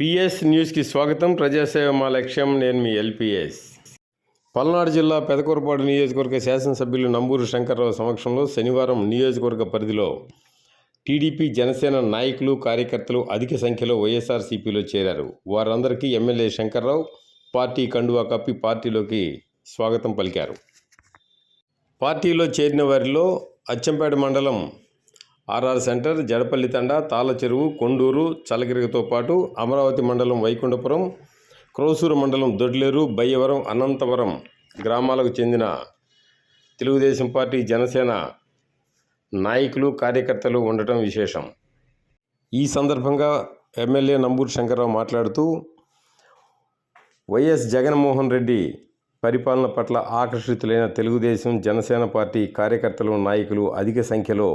PS న్యూస్కి స్వాగతం. ప్రజాసేవ మా లక్ష్యం. నేను మీ ఎల్పిఎస్. పల్నాడు జిల్లా పెదకూరపాడు నియోజకవర్గ శాసనసభ్యులు నంబూరు శంకర్రావు సమక్షంలో శనివారం నియోజకవర్గ పరిధిలో టీడీపీ జనసేన నాయకులు కార్యకర్తలు అధిక సంఖ్యలో వైఎస్ఆర్సీపీలో చేరారు. వారందరికీ ఎమ్మెల్యే శంకర్రావు పార్టీ కండువా కప్పి పార్టీలోకి స్వాగతం పలికారు. పార్టీలో చేరిన వారిలో అచ్చంపేట మండలం ఆర్ఆర్ సెంటర్ జడపల్లి తండ తాళ్ళ చెరువు కొండూరు చలగిరిగతో పాటు అమరావతి మండలం వైకుంఠపురం క్రోసూరు మండలం దొడ్లేరు బయ్యవరం అనంతవరం గ్రామాలకు చెందిన తెలుగుదేశం పార్టీ జనసేన నాయకులు కార్యకర్తలు ఉండటం విశేషం. ఈ సందర్భంగా ఎమ్మెల్యే నంబూరు శంకర్రావు మాట్లాడుతూ వైఎస్ జగన్మోహన్ రెడ్డి పరిపాలన పట్ల ఆకర్షితులైన తెలుగుదేశం జనసేన పార్టీ కార్యకర్తలు నాయకులు అధిక సంఖ్యలో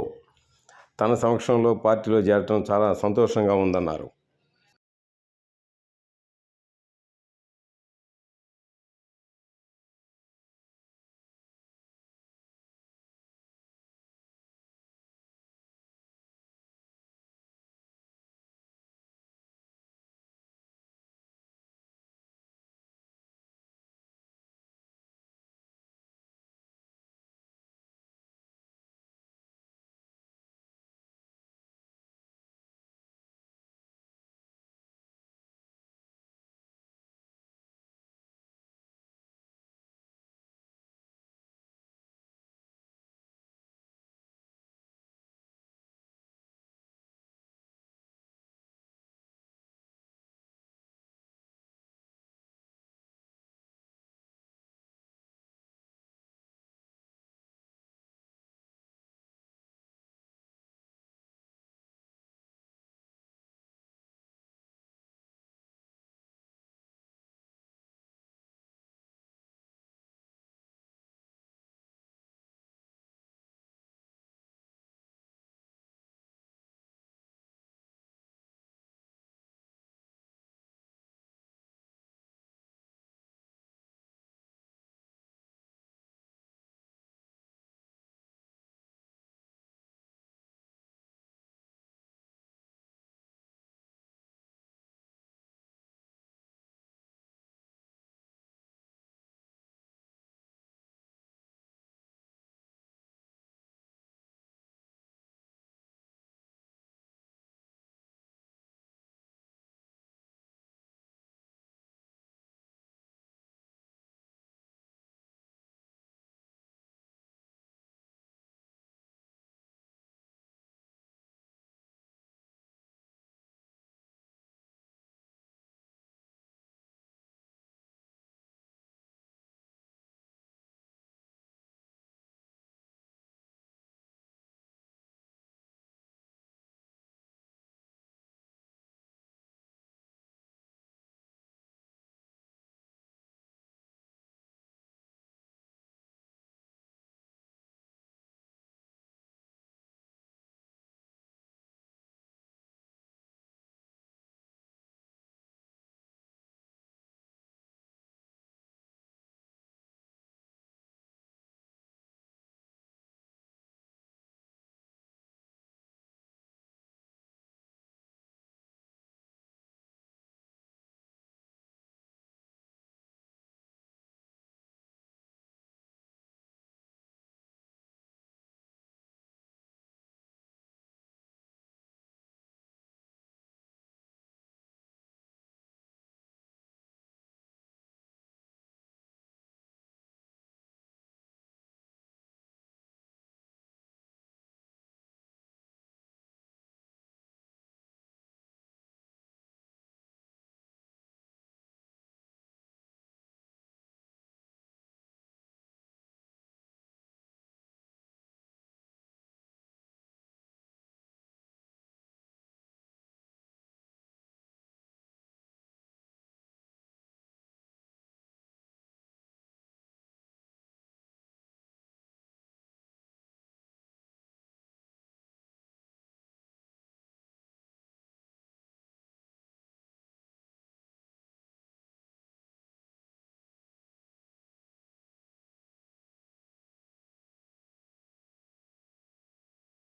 తన సమక్షంలో పార్టీలో చేరటం చాలా సంతోషంగా ఉందన్నారు.